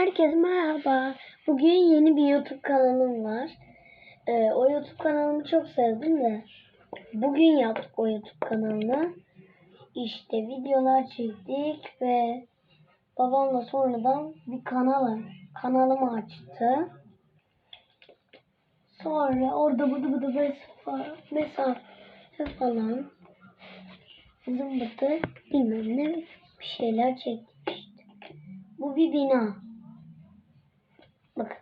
Herkese merhaba. Bugün yeni bir YouTube kanalım var. Ee, o YouTube kanalımı çok sevdim de. Bugün yaptık o YouTube kanalını. İşte videolar çektik ve babamla sonradan bir kanal kanalımı açtı. Sonra orada bıdı bıdı mesafe, mesafe falan zımbıtı bilmem ne bir şeyler çektik. Bu bir bina. Bakın.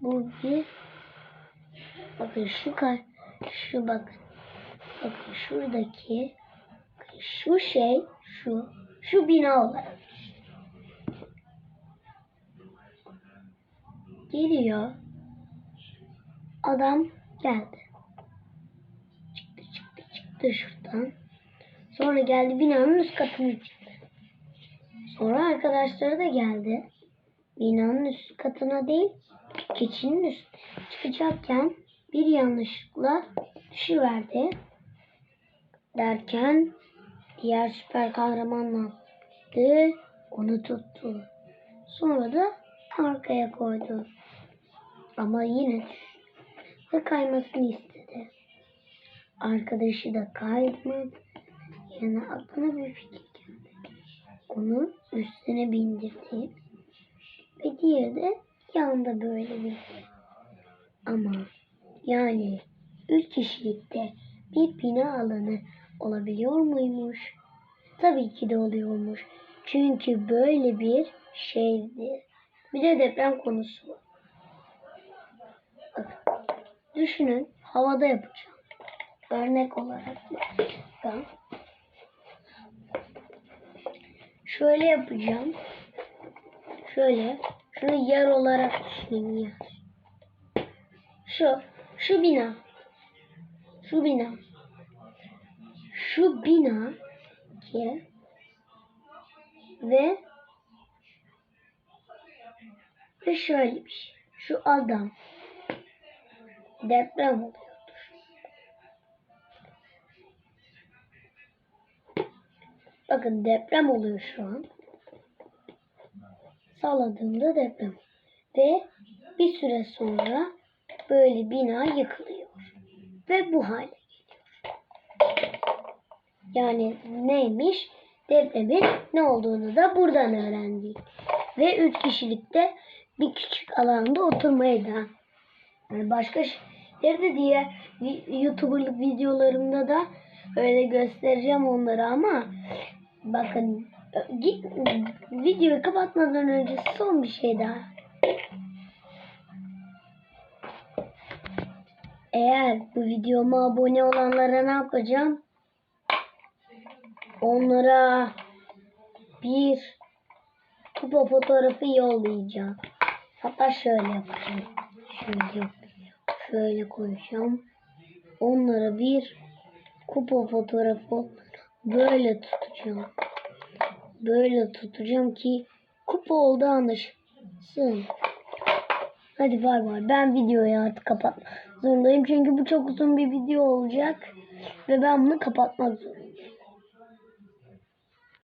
Bu bir bakın şu kar şu bakın. Bakın şuradaki şu şey şu şu bina olarak geliyor. Adam geldi. Çıktı çıktı çıktı şuradan. Sonra geldi binanın üst katına çıktı. Sonra arkadaşları da geldi. Binanın üst katına değil, keçinin üstüne çıkacakken bir yanlışlıkla düşüverdi. Derken diğer süper kahramanla attı, onu tuttu. Sonra da arkaya koydu. Ama yine düştü ve kaymasını istedi. Arkadaşı da kaymadı. Yani aklına bir fikir geldi. Onu üstüne bindirdi. Ve diğeri de yanında böyle bir Ama yani üç kişilikte bir bina alanı olabiliyor muymuş? Tabii ki de oluyormuş. Çünkü böyle bir şeydi. Bir de deprem konusu düşünün havada yapacağım. Örnek olarak ben şöyle yapacağım. Şöyle şunu yer olarak düşünün yer. Şu şu bina. Şu bina. Şu bina ki ve ve şöyle bir şey. Şu adam deprem oluyordur. Bakın deprem oluyor şu an. Salladığımda deprem. Ve bir süre sonra böyle bina yıkılıyor. Ve bu hale geliyor. Yani neymiş? Depremin ne olduğunu da buradan öğrendik. Ve üç kişilikte bir küçük alanda oturmayı da. Yani başka şeyleri de diye YouTuber'lık videolarımda da öyle göstereceğim onları ama bakın git videoyu kapatmadan önce son bir şey daha. Eğer bu videoma abone olanlara ne yapacağım? Onlara bir kupa fotoğrafı yollayacağım. Hatta şöyle yapacağım. Şöyle şöyle koyacağım. Onlara bir kupa fotoğrafı böyle tutacağım. Böyle tutacağım ki kupa oldu anlaşılsın. Hadi bay bay. Ben videoyu artık kapatmak zorundayım. Çünkü bu çok uzun bir video olacak. Ve ben bunu kapatmak zorundayım.